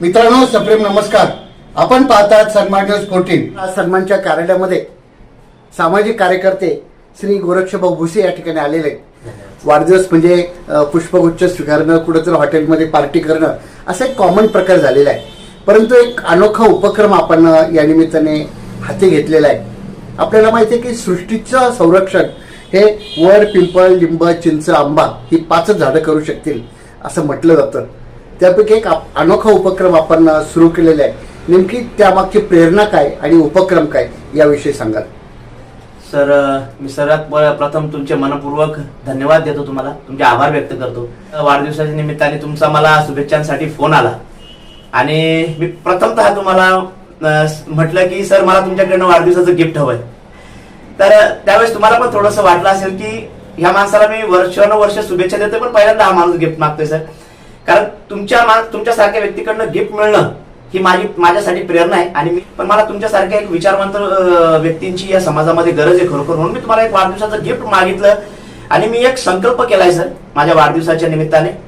मित्रांनो सप्रेम नमस्कार. आपण पाहतात सन्मान न्यूज फोर्टीन आज सन्मानच्या कार्यालयामध्ये सामाजिक कार्यकर्ते श्री गोरक्षभाऊ भुसे या ठिकाणी आलेले वाढदिवस म्हणजे पुष्पगुच्छ स्वीकारणं कुठंतरी हॉटेलमध्ये पार्टी करणं असा एक कॉमन प्रकार झालेला आहे. परंतु एक अनोखा उपक्रम आपण या निमित्ताने हाती घेतलेला आहे. आपल्याला माहिती आहे की सृष्टीचं संरक्षण हे वर पिंपळ लिंब चिंच आंबा ही पाचच झाडं करू शकतील असं म्हटलं जातं. त्यापैकी एक अनोखा उपक्रम आपण सुरू केलेला आहे. नेमकी त्यामागची प्रेरणा काय आणि उपक्रम काय याविषयी सांगाल? सर मी सर्वात प्रथम तुमचे मनपूर्वक धन्यवाद देतो तुम्हाला. तुमचे आभार व्यक्त करतो. वाढदिवसाच्या निमित्ताने तुमचा मला शुभेच्छांसाठी फोन आला. आणि मी प्रथमतः तुम्हाला म्हटलं की सर मला तुमच्याकडनं वाढदिवसाचं गिफ्ट हवंय तर त्यावेळेस तुम्हाला पण थोडंसं वाटलं असेल की ह्या माणसाला मी वर्षानुवर्ष शुभेच्छा देतोय पण पहिल्यांदा हा माणूस गिफ्ट मागतोय सर. कारण तुमच्या मा- तुमच्यासारख्या व्यक्तीकडनं गिफ्ट मिळणं ही माझी माझ्यासाठी प्रेरणा आहे. आणि मी पण मला तुमच्यासारख्या एक विचारवंत व्यक्तींची या समाजामध्ये गरज आहे खरोखर. म्हणून मी तुम्हाला एक वाढदिवसाचं गिफ्ट मागितलं. आणि मी एक संकल्प केलाय सर माझ्या वाढदिवसाच्या निमित्ताने.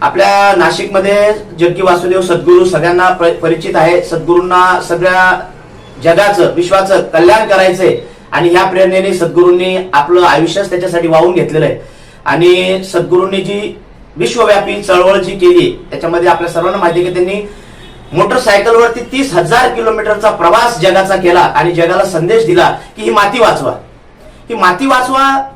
आपल्या नाशिकमध्ये जग्गी वासुदेव सद्गुरू सगळ्यांना प- परिचित आहे. सद्गुरूंना सगळ्या जगाचं विश्वाचं कल्याण करायचंय. आणि ह्या प्रेरणेने सद्गुरूंनी आपलं आयुष्यच त्याच्यासाठी वाहून घेतलेलं आहे. आणि सद्गुरूंनी जी विश्वव्यापी चळवळ जी केली त्याच्यामध्ये आपल्या सर्वांना माहिती आहे की त्यांनी मोटरसायकलवरती तीस हजार किलोमीटरचा प्रवास जगाचा केला आणि जगाला संदेश दिला की ही माती वाचवा. ही माती वाचवा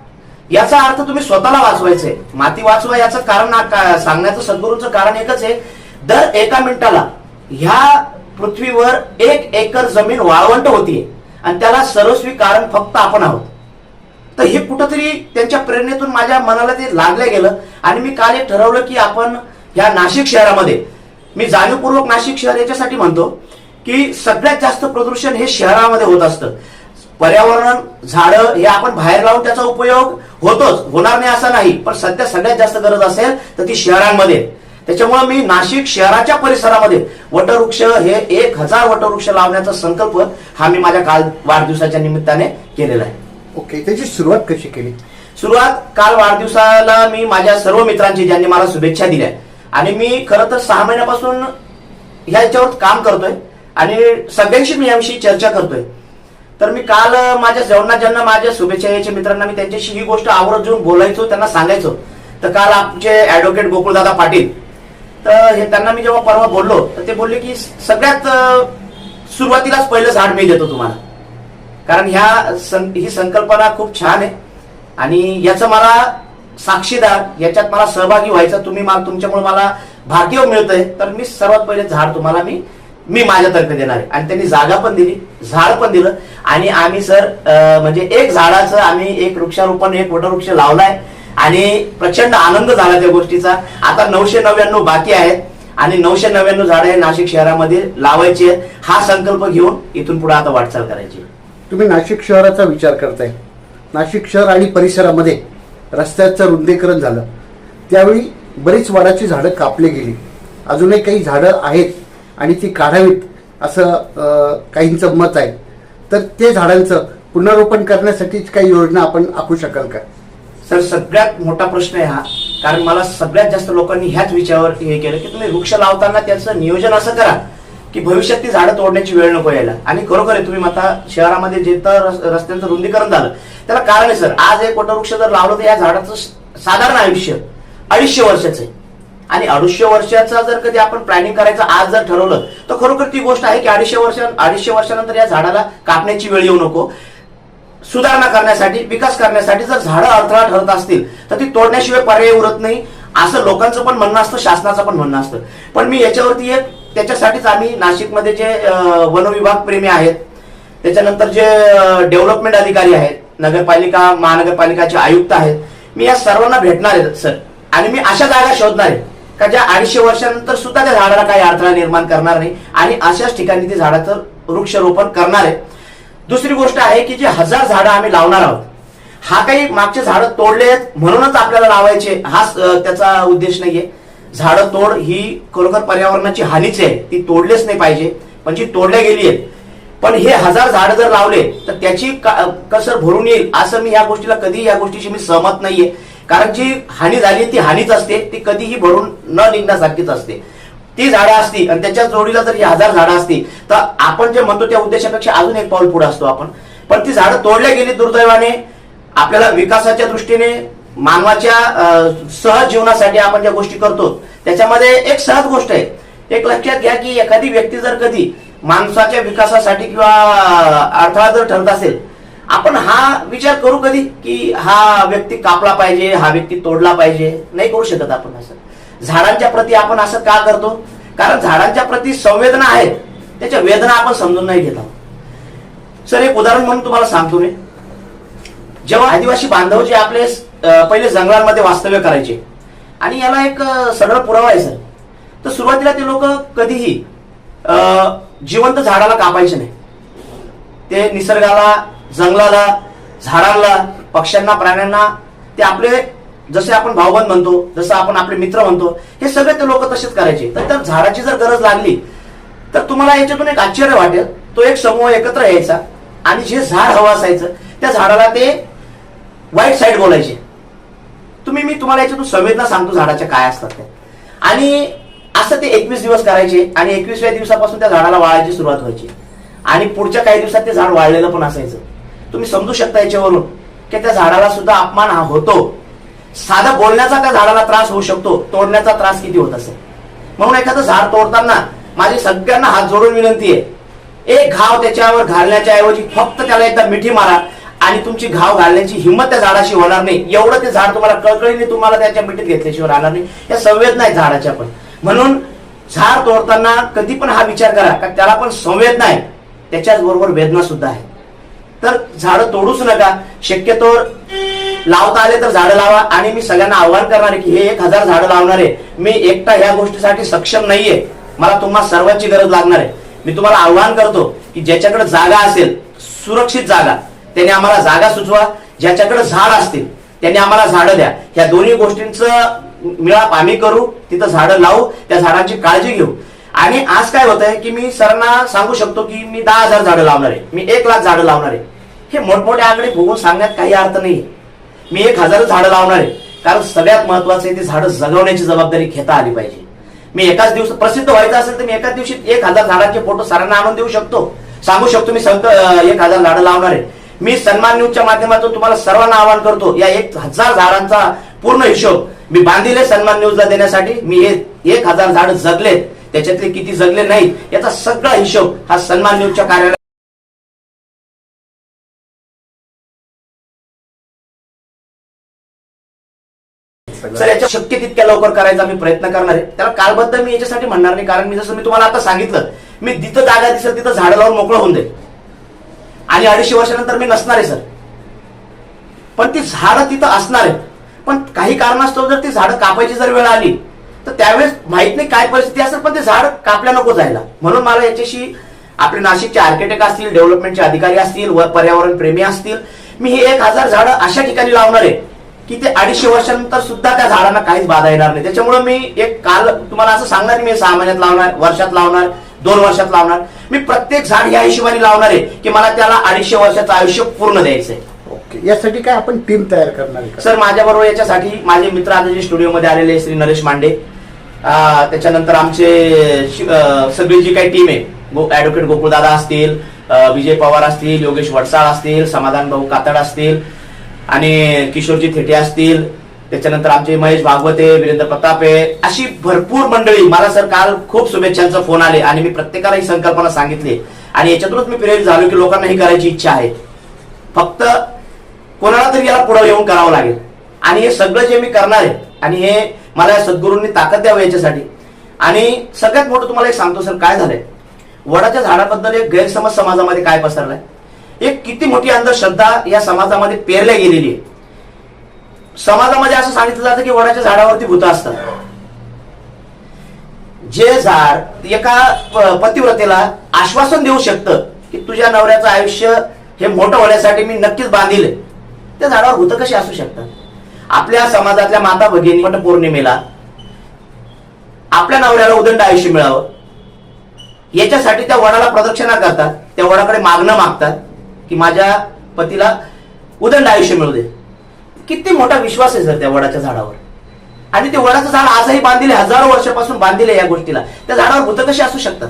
याचा अर्थ तुम्ही स्वतःला वाचवायचंय. माती वाचवा याचं कारण का- सांगण्याचं सद्गुरूंचं कारण एकच आहे दर एका मिनिटाला ह्या पृथ्वीवर एक एकर जमीन वाळवंट होतीये. आणि त्याला सर्वस्वी कारण फक्त आपण आहोत. तर हे कुठंतरी त्यांच्या प्रेरणेतून माझ्या मनाला ते लागलं गेलं. आणि मी काल एक ठरवलं की आपण या नाशिक शहरामध्ये मी जाणीवपूर्वक नाशिक शहर याच्यासाठी म्हणतो की सगळ्यात जास्त प्रदूषण हे शहरामध्ये होत असतं. पर्यावरण झाडं हे आपण बाहेर लावून त्याचा उपयोग होतोच होणार नाही असा नाही. पण सध्या सगळ्यात जास्त गरज असेल तर ती शहरांमध्ये. त्याच्यामुळे मी नाशिक शहराच्या परिसरामध्ये वटवृक्ष हे एक हजार वटवृक्ष लावण्याचा संकल्प हा मी माझ्या काल वाढदिवसाच्या निमित्ताने केलेला आहे. ओके त्याची सुरुवात कशी केली? सुरुवात काल वाढदिवसाला मी माझ्या सर्व मित्रांची ज्यांनी मला शुभेच्छा दिल्या आणि मी खरं तर सहा महिन्यापासून ह्या याच्यावर काम करतोय आणि सगळ्यांशी मी याविषयी चर्चा करतोय. तर मी काल माझ्या जेवणा ज्यांना माझ्या शुभेच्छा यायच्या मित्रांना मी त्यांच्याशी ही गोष्ट आवर्जून बोलायचो त्यांना सांगायचो. तर काल आमचे ऍडव्होकेट गोकुळदादा पाटील तर हे त्यांना मी जेव्हा परवा बोललो तर ते बोलले की सगळ्यात सुरुवातीलाच पहिलं झाड मी देतो तुम्हाला. कारण ह्या सं- ही संकल्पना खूप छान आहे. आणि याचं मला साक्षीदार याच्यात मला सहभागी व्हायचं तुम्ही मला तुमच्यामुळे मला भाग्य मिळतंय. तर मी सर्वात पहिले झाड तुम्हाला मी मी माझ्यातर्फे देणार आहे. आणि त्यांनी जागा पण दिली झाड पण दिलं. आणि आम्ही सर म्हणजे एक झाडाचं आम्ही एक वृक्षारोपण एक वटवृक्ष लावलाय. आणि प्रचंड आनंद झाला त्या गोष्टीचा. आता नऊशे नव्याण्णव बाकी आहेत. आणि नऊशे नव्याण्णव झाडं नाशिक शहरामध्ये लावायची आहेत. हा संकल्प घेऊन इथून पुढे आता वाटचाल करायची तुम्ही नाशिक शहराचा विचार करताय. नाशिक शहर आणि परिसरामध्ये रस्त्याचं रुंदीकरण झालं. त्यावेळी बरीच वडाची झाडं कापली गेली. अजूनही काही झाडं आहेत आणि ती काढावीत असं काहींचं मत आहे. तर ते झाडांचं पुनरोपण करण्यासाठी काही योजना आपण आखू शकाल का? सर सगळ्यात मोठा प्रश्न आहे हा. कारण मला सगळ्यात जास्त लोकांनी ह्याच विचारावर हे केलं की तुम्ही वृक्ष लावताना त्याचं नियोजन असं करा. की भविष्यात ती झाडं तोडण्याची वेळ नको यायला. आणि खरोखर आहे तुम्ही आता शहरामध्ये जे तर रस्त्यांचं रुंदीकरण झालं त्याला कारण आहे सर आज एक वटवृक्ष जर लावलं तर या झाडाचं साधारण आयुष्य अडीचशे वर्षाचं आहे. आणि अडीचशे वर्षाचा जर कधी आपण प्लॅनिंग करायचं आज जर ठरवलं तर खरोखर ती गोष्ट आहे की अडीचशे वर्ष अडीचशे वर्षानंतर या झाडाला कापण्याची वेळ येऊ नको. सुधारणा करण्यासाठी विकास करण्यासाठी जर झाडं अडथळा ठरत असतील तर ती तोडण्याशिवाय पर्याय उरत नाही. असं लोकांचं पण म्हणणं असतं शासनाचं पण म्हणणं असतं. पण मी याच्यावरती एक त्याच्यासाठीच आम्ही नाशिकमध्ये जे वनविभाग प्रेमी आहेत त्याच्यानंतर जे डेव्हलपमेंट अधिकारी आहेत नगरपालिका महानगरपालिकाचे आयुक्त आहेत मी या सर्वांना भेटणार आहे सर. आणि मी अशा जागा शोधणार आहे का ज्या अडीचशे वर्षानंतर सुद्धा त्या झाडाला काही अडथळा निर्माण करणार नाही आणि अशाच ठिकाणी ते झाडाचं वृक्षारोपण करणार आहे. दुसरी गोष्ट आहे की जे हजार झाडं आम्ही लावणार आहोत हा काही मागचे झाडं तोडले आहेत म्हणूनच आपल्याला लावायचे हा त्याचा उद्देश नाहीये. झाडं तोड ही खरोखर पर्यावरणाची हानीच आहे. ती तोडलीच नाही पाहिजे. पण जी तोडल्या गेली आहेत. पण हे हजार झाडं जर लावले तर त्याची का- कसर भरून येईल असं मी या गोष्टीला कधी या गोष्टीशी मी सहमत नाहीये. कारण जी हानी झाली ती हानीच असते. ती कधीही भरून न निघण्यासारखीच असते. ती झाडं असती आणि त्याच्या जोडीला जर ही हजार झाडं असती तर आपण जे म्हणतो त्या उद्देशापेक्षा अजून एक पाऊल पुढे असतो आपण. पण ती झाडं तोडल्या गेली दुर्दैवाने आपल्याला विकासाच्या दृष्टीने मानवाच्या सहज जीवनासाठी आपण ज्या गोष्टी करतो त्याच्यामध्ये एक सहज गोष्ट आहे. एक लक्षात घ्या की एखादी व्यक्ती जर कधी माणसाच्या विकासासाठी किंवा अडथळा जर ठरत असेल आपण हा विचार करू कधी की हा व्यक्ती कापला पाहिजे हा व्यक्ती तोडला पाहिजे? नाही करू शकत आपण असं. झाडांच्या प्रती आपण असं का करतो? कारण झाडांच्या प्रती संवेदना आहेत. त्याच्या वेदना आपण समजून नाही घेत आहोत. सर एक उदाहरण म्हणून तुम्हाला सांगतो मी. जेव्हा आदिवासी बांधव जे आपले पहिले जंगलांमध्ये वास्तव्य करायचे. आणि याला एक सरळ पुरावा आहे सर. तर सुरुवातीला ते लोक कधीही अं, जिवंत झाडाला कापायचे नाही. ते निसर्गाला जंगलाला झाडांना पक्ष्यांना प्राण्यांना ते आपले जसे आपण भावबंद म्हणतो जसं आपण आपले मित्र म्हणतो हे सगळे ते लोक तसेच करायचे. तर त्या झाडाची जर गरज लागली तर तुम्हाला याच्यातून एक आश्चर्य वाटेल. तो एक समूह एकत्र यायचा आणि जे झाड हवं असायचं त्या झाडाला ते वाईट साईड बोलायचे. तुम्ही मी तुम्हाला याच्यातून संवेदना सांगतो झाडाच्या काय असतात त्या. आणि असं ते एकवीस दिवस करायचे आणि एकवीसव्या दिवसापासून त्या झाडाला वाळायची सुरुवात व्हायची. आणि पुढच्या काही दिवसात ते झाड वाळलेलं पण असायचं. तुम्ही समजू शकता याच्यावरून की त्या झाडाला सुद्धा अपमान हा होतो. साधा बोलण्याचा त्या झाडाला त्रास होऊ शकतो. तोडण्याचा त्रास किती होत असेल? म्हणून एखादं झाड तोडताना माझी सगळ्यांना हात जोडून विनंती आहे. एक घाव त्याच्यावर घालण्याच्या ऐवजी फक्त त्याला एकदा मिठी मारा. आणि तुमची घाव घालण्याची हिंमत त्या झाडाशी होणार नाही. एवढं ते झाड तुम्हाला कळकळीने तुम्हाला त्याच्या मिठीत घेतल्याशिवाय राहणार नाही. या संवेदना आहे झाडाच्या पण. म्हणून झाड तोडताना कधी पण हा विचार करा का त्याला पण संवेदना आहे त्याच्याच बरोबर वेदना सुद्धा आहे. तर झाडं तोडूच नका. शक्यतो लावता आले तर झाडं लावा. आणि मी सगळ्यांना आव्हान करणार आहे की हे एक हजार झाडं लावणार आहे मी एकटा ह्या गोष्टीसाठी सक्षम नाहीये. मला तुम्हा सर्वांची गरज लागणार आहे. मी तुम्हाला आव्हान करतो की ज्याच्याकडे जागा असेल सुरक्षित जागा त्याने आम्हाला जागा सुचवा ज्याच्याकडे झाड असतील त्यांनी आम्हाला झाडं द्या. ह्या दोन्ही गोष्टींचं मिळाप आम्ही करू तिथं झाडं लावू त्या झाडांची काळजी घेऊ. आणि आज काय होत आहे की मी सरांना सांगू शकतो की मी दहा हजार झाडं लावणार आहे मी एक लाख झाडं लावणार आहे. हे मोठमोठे आकडे बघून सांगण्यात काही अर्थ नाही. मी एक हजार झाडं लावणार आहे कारण सगळ्यात महत्वाचं आहे ते झाडं जगवण्याची जबाबदारी घेता आली पाहिजे. मी एकाच दिवस प्रसिद्ध व्हायचं असेल तर मी एकाच दिवशी एक हजार झाडांचे फोटो सरांना आणून देऊ शकतो. सांगू शकतो मी संक एक हजार झाडं लावणार आहे. मी सन्मान न्यूजच्या माध्यमातून तुम्हाला सर्वांना आवाहन करतो या एक हजार झाडांचा पूर्ण हिशोब मी बांधिले सन्मान न्यूजला देण्यासाठी. मी हे एक हजार झाड जगले त्याच्यातले किती जगले नाहीत याचा सगळा हिशोब हा सन्मान न्यूजच्या कार्यालयात सर याच्या शक्य तितक्या लवकर करायचा मी प्रयत्न करणार आहे. त्याला कालबद्ध मी याच्यासाठी म्हणणार नाही कारण मी जसं मी तुम्हाला आता सांगितलं मी जिथं जागा दिसेल तिथं झाड लावून मोकळं होऊन जाईल. आणि अडीचशे वर्षानंतर मी नसणार आहे सर. पण ती झाडं तिथं असणार आहेत. पण काही कारणास्तव जर ती झाडं कापायची जर वेळ आली तर त्यावेळेस माहीत नाही काय परिस्थिती असेल पण ते झाड कापल्या नको जायला. म्हणून मला याच्याशी आपले नाशिकचे आर्किटेक्ट असतील डेव्हलपमेंटचे अधिकारी असतील व पर्यावरण प्रेमी असतील मी हे एक हजार झाडं अशा ठिकाणी लावणार आहे की ते अडीचशे वर्षानंतर सुद्धा त्या झाडांना काहीच बाधा येणार नाही. त्याच्यामुळे मी एक काल तुम्हाला असं सांगणार मी सहा महिन्यात लावणार वर्षात लावणार दोन वर्षात लावणार. मी प्रत्येक झाड या हिशोबाने लावणार आहे की मला त्याला अडीचशे वर्षाचं आयुष्य पूर्ण द्यायचंय ओके यासाठी काय आपण टीम तयार करणार आहे का? सर माझ्या बरोबर याच्यासाठी माझे मित्र आता जे स्टुडिओमध्ये आलेले श्री नरेश मांडे अं, त्याच्यानंतर आमचे शि- अं, सगळी जी काही टीम आहे गो ऍडव्होकेट गोकुळदादा असतील अं, विजय पवार असतील योगेश वडसाळ असतील समाधान भाऊ कातड असतील आणि किशोरजी थेटे असतील त्याच्यानंतर आमचे महेश भागवते वीरेंद्र प्रतापे अशी भरपूर मंडळी. मला सर काल खूप शुभेच्छांचा फोन आले आणि मी प्रत्येकाला ही संकल्पना सांगितली. आणि याच्यातूनच मी प्रेरित झालो की लोकांना ही करायची इच्छा आहे. फक्त कोणाला तरी याला पुढे येऊन करावं लागेल. आणि हे सगळं जे मी करणार आहे आणि हे मला या सद्गुरूंनी ताकद द्यावं याच्यासाठी. आणि सगळ्यात मोठं तुम्हाला एक सांगतो सर काय झालंय? वडाच्या झाडाबद्दल एक गैरसमज समाजामध्ये काय पसरलाय? एक किती मोठी अंधश्रद्धा या समाजामध्ये पेरल्या गेलेली आहे. समाजामध्ये असं सांगितलं जातं की वडाच्या झाडावरती भूत असतात. जे झाड एका पतिव्रतेला आश्वासन देऊ शकतं की तुझ्या नवऱ्याचं आयुष्य हे मोठं होण्यासाठी मी नक्कीच बांधील त्या झाडावर भूत कशी असू शकतात? आपल्या समाजातल्या माता भगिनी पण पौर्णिमेला आपल्या नवऱ्याला उदंड आयुष्य मिळावं. याच्यासाठी त्या वडाला प्रदक्षिणा करतात. त्या वडाकडे मागणं मागतात की माझ्या पतीला उदंड आयुष्य मिळू दे. किती मोठा विश्वास आहे सर त्या वडाच्या झाडावर? आणि ते वडाचं झाड आजही बांधिले हजारो वर्षापासून बांधिले या गोष्टीला. त्या झाडावर भूत कशी असू शकतात?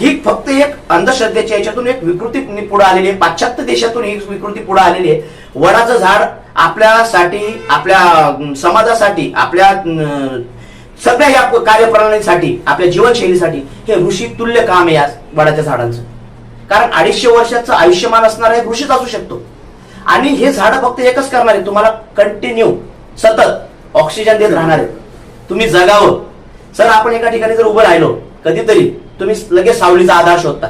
ही फक्त एक अंधश्रद्धेच्या याच्यातून एक विकृती पुढे आलेली आहे. पाश्चात्य देशातून ही विकृती पुढे आलेली आहे. वडाचं झाड आपल्यासाठी आपल्या समाजासाठी आपल्या सगळ्या या कार्यप्रणालीसाठी आपल्या जीवनशैलीसाठी हे ऋषी तुल्य काम आहे या वडाच्या झाडांचं. कारण अडीचशे वर्षाचं आयुष्यमान असणार हे ऋषीच असू शकतो. आणि हे झाड फक्त एकच करणार आहे. तुम्हाला कंटिन्यू सतत ऑक्सिजन देत राहणार आहे. तुम्ही जगावं. सर आपण एका ठिकाणी जर उभं राहिलो कधीतरी तुम्ही लगेच सावलीचा आधार शोधता.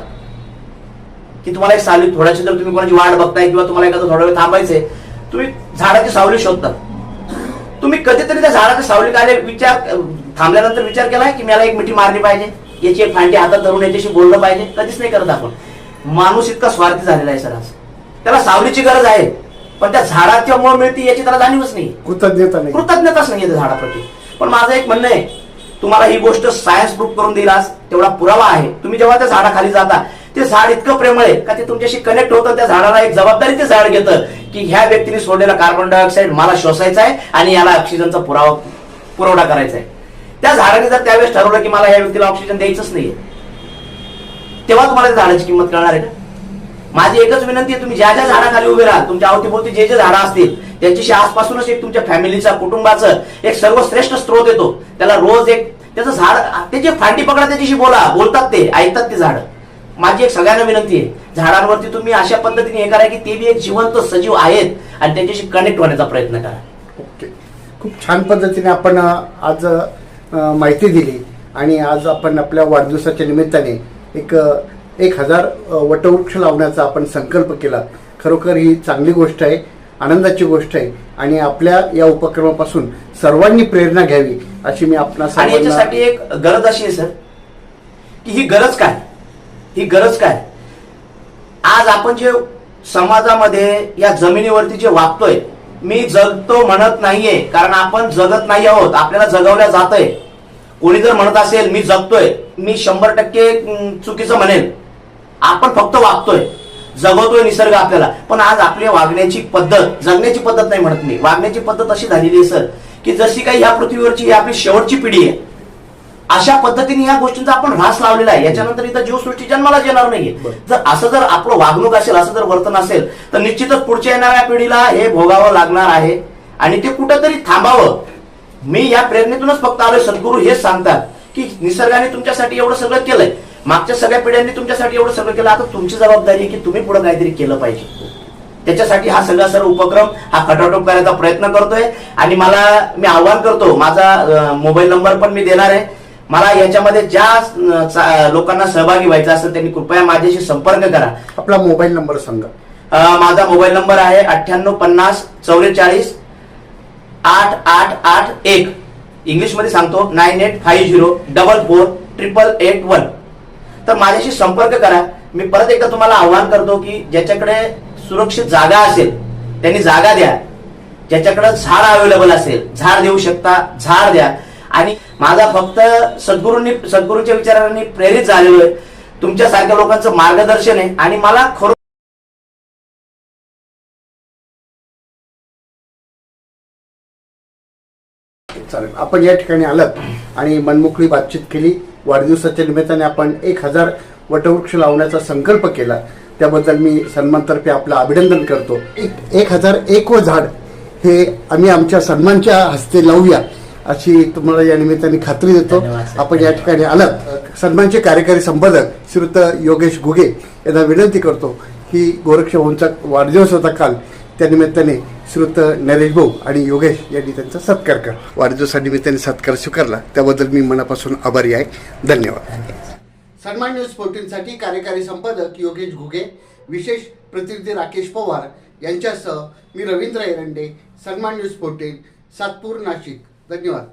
की तुम्हाला एक सावली थोड्याशी जर तुम्ही कोणाची वाट बघताय किंवा तुम्हाला एखादं थोडा वेळ थांबायचंय तुम्ही झाडाची सावली शोधता. तुम्ही कधीतरी त्या झाडाच्या सावली काय विचार थांबल्यानंतर विचार केलाय की मला एक मिठी मारली पाहिजे याची एक फांटी हातात धरून याच्याशी बोललं पाहिजे कधीच नाही करत आपण. माणूस इतका स्वार्थी झालेला आहे सर आज. त्याला सावलीची गरज आहे. पण त्या झाडाच्या मुळे मिळते याची त्याला जाणीवच नाही. कृतज्ञता नाही. कृतज्ञताच नाही त्या झाडाप्रती. पण माझं एक म्हणणं आहे तुम्हाला ही गोष्ट सायन्स प्रूफ करून आज. तेवढा पुरावा आहे. तुम्ही जेव्हा त्या झाडाखाली जाता ते झाड इतकं प्रेमळ आहे का ते तुमच्याशी कनेक्ट होतं त्या झाडाला एक जबाबदारी ते झाड घेतं की ह्या व्यक्तीने सोडलेला कार्बन डायऑक्साईड मला शोषायचा आहे आणि याला ऑक्सिजनचा पुरावा पुरवठा करायचा आहे. त्या झाडाने जर त्यावेळेस ठरवलं की मला या व्यक्तीला ऑक्सिजन द्यायचंच नाहीये तेव्हा तुम्हाला त्या झाडाची किंमत कळणार आहे का माझी एकच विनंती आहे तुम्ही ज्या ज्या झाडाखाली उभे राहा तुमच्या अवतीभोवती जे जे झाडं असतील त्यांच्याशी आजपासूनच एक तुमच्या फॅमिलीचा कुटुंबाचं एक सर्वश्रेष्ठ स्त्रोत येतो. त्याला रोज एक त्याचं झाड त्याची एक फांटी पकडा त्याच्याशी बोला. बोलतात ते ऐकतात ते झाड. माझी एक सगळ्यांना विनंती आहे झाडांवरती तुम्ही अशा पद्धतीने हे करा की ते बी एक जिवंत सजीव आहेत आणि त्यांच्याशी कनेक्ट होण्याचा प्रयत्न करा. ओके. खूप छान पद्धतीने आपण आज माहिती दिली आणि आज आपण आपल्या वाढदिवसाच्या निमित्ताने एक एक हजार वटवृक्ष लावण्याचा आपण संकल्प केला. खरोखर ही चांगली गोष्ट आहे आनंदाची गोष्ट आहे आणि आपल्या या उपक्रमापासून सर्वांनी प्रेरणा घ्यावी अशी मी आपणा आणि याच्यासाठी एक गरज अशी आहे सर की ही गरज काय? ही गरज काय? आज आपण जे समाजामध्ये या जमिनीवरती जे वागतोय मी जगतो म्हणत नाहीये कारण आपण जगत नाही आहोत आपल्याला जगवल्या जात आहे कोणी जर म्हणत असेल मी जगतोय मी शंभर टक्के चुकीचं म्हणेल. आपण फक्त वागतोय. जगवतोय निसर्ग आपल्याला. पण आज आपली वागण्याची पद्धत जगण्याची पद्धत नाही म्हणत मी. वागण्याची पद्धत अशी झालेली आहे सर की जशी काही ह्या पृथ्वीवरची ही आपली शेवटची पिढी आहे. अशा पद्धतीने या गोष्टींचा आपण ऱ्हास लावलेला आहे. याच्यानंतर इथं जीवसृष्टी जन्माला येणार नाहीये. जर असं जर आपलं वागणूक असेल असं जर वर्तन असेल तर निश्चितच पुढच्या येणाऱ्या पिढीला हे भोगावं लागणार आहे. आणि ते कुठंतरी थांबावं. मी या प्रेरणेतूनच फक्त आलोय. सद्गुरू हेच सांगतात की निसर्गाने तुमच्यासाठी एवढं सगळं केलंय. मागच्या सगळ्या पिढ्यांनी तुमच्यासाठी एवढं सगळं केलं. आता तुमची जबाबदारी आहे की तुम्ही पुढे काहीतरी केलं पाहिजे. त्याच्यासाठी हा सगळा सर्व उपक्रम हा खटाटोप करायचा प्रयत्न करतोय. आणि मला मी आव्हान करतो माझा मोबाईल नंबर पण मी देणार आहे. मला याच्यामध्ये ज्या लोकांना सहभागी व्हायचं असेल त्यांनी कृपया माझ्याशी संपर्क करा. आपला मोबाईल नंबर सांगा. माझा मोबाईल नंबर आहे अठ्ठ्याण्णव पन्नास चौवेचाळीस आठ आठ आठ एक. इंग्लिशमध्ये सांगतो nine eight five zero double four triple eight one. तर माझ्याशी संपर्क करा. मी परत एकदा तुम्हाला आव्हान करतो की ज्याच्याकडे सुरक्षित जागा असेल त्यांनी जागा द्या. ज्याच्याकडे झाड अवेलेबल असेल झाड देऊ शकता झाड द्या. आणि माझा फक्त सद्गुरूंनी सद्गुरूंच्या विचारांनी प्रेरित झालेलो आहे. तुमच्यासारख्या लोकांचं मार्गदर्शन आहे. आणि मला खरोखर चालेल. आपण या ठिकाणी आलात आणि मनमोकळी बातचीत केली. वाढदिवसाच्या निमित्ताने आपण एक हजार वटवृक्ष लावण्याचा संकल्प केला. त्याबद्दल मी सन्मानतर्फे आपलं अभिनंदन करतो. एक एक हजार एक व झाड हे आम्ही आमच्या सन्मानच्या हस्ते लावूया अशी तुम्हाला या निमित्ताने खात्री देतो. आपण या ठिकाणी आलात. सन्मानचे कार्यकारी संपादक श्रीयुत योगेश घुगे यांना विनंती करतो की गोरक्ष भाऊंचा वाढदिवस होता काल. त्यानिमित्ताने श्रुत नरेश भाऊ आणि योगेश यांनी त्यांचा सत्कार करा वाढदिवसानिमित्ताने सत्कार स्वीकारला. त्याबद्दल मी मनापासून आभारी आहे. धन्यवाद. सन्मान न्यूज फोर्टीनसाठी कार्यकारी संपादक योगेश घुगे विशेष प्रतिनिधी राकेश पवार यांच्यासह मी रवींद्र एरंडे सन्मान न्यूज फोर्टीन सातपूर नाशिक. धन्यवाद.